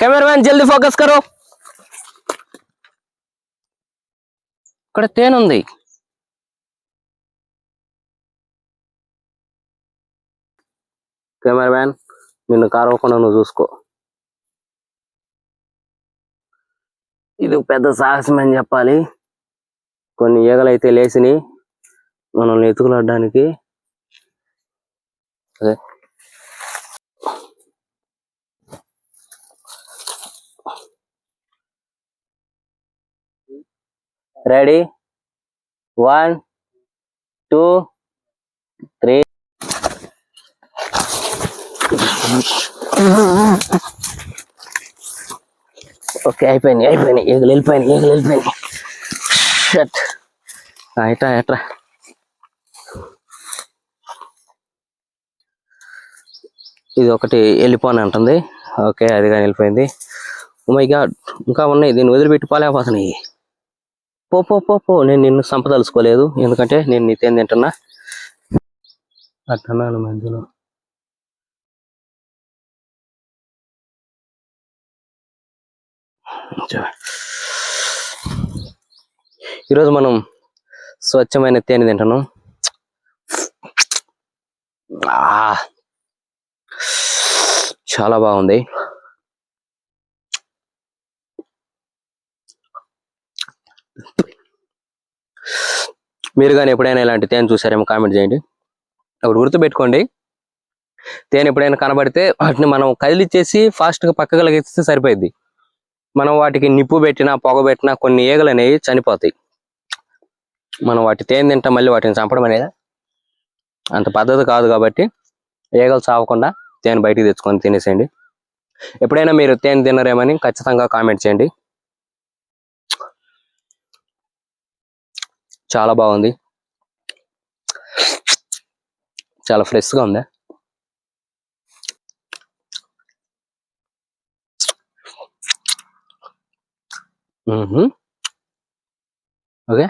Cameraman జల్దీ focus కరో. ఇక్కడ తేనె ఉంది. కెమెరామ్యాన్ నిన్ను కారవకుండా నువ్వు చూసుకో. ఇది పెద్ద సాహసం అని చెప్పాలి. కొన్ని ఈగలు అయితే లేచినాయి మనల్ని ఎతుకులాడడానికి అదే. Ready? One two three. Okay అయిపోయినాయి అయిపోయినాయి ఏగలు వెళ్ళిపోయినాయి ఏగలు వెళ్ళిపోయినాయి. షట్ ఎట్రా ఎట్రా? ఇది ఒకటి వెళ్ళిపోని అంటుంది. ఓకే అది కానీ వెళ్ళిపోయింది. Oh మై గాడ్ ఇంకా ఉన్నాయి దీన్ని వదిలిపెట్టిపోలేకపోతున్నాయి పో పో పో పో. నేను నిన్ను సంపదలుచుకోలేదు ఎందుకంటే నేను నీతేం తింటున్నా? అట్టన్నాను మధ్యలో. ఈరోజు మనం స్వచ్ఛమైన తేనె తింటున్నాం. ఆ, చాలా బాగుంది. మీరు కానీ ఎప్పుడైనా ఇలాంటి తేనె చూసారేమో కామెంట్ చేయండి. అప్పుడు గుర్తుపెట్టుకోండి. తేనె ఎప్పుడైనా కనబడితే వాటిని మనం కదిలిచ్చేసి ఫాస్ట్గా పక్కకు లగిస్తే సరిపోయింది మనం వాటికి నిప్పు పెట్టినా పొగ పెట్టినా కొన్ని ఈగలు అనేవి చనిపోతాయి. మనం వాటి తేనె తింటాం మళ్ళీ వాటిని చంపడం అనేది అంత పద్ధతి కాదు కాబట్టి ఈగలు చావకుండా తేనె బయటికి తెచ్చుకొని తినేసేయండి. ఎప్పుడైనా మీరు తేనె తినరేమని ఖచ్చితంగా కామెంట్ చేయండి. చాలా బాగుంది. చాలా ఫ్రెష్గా ఉంది. ఓకే.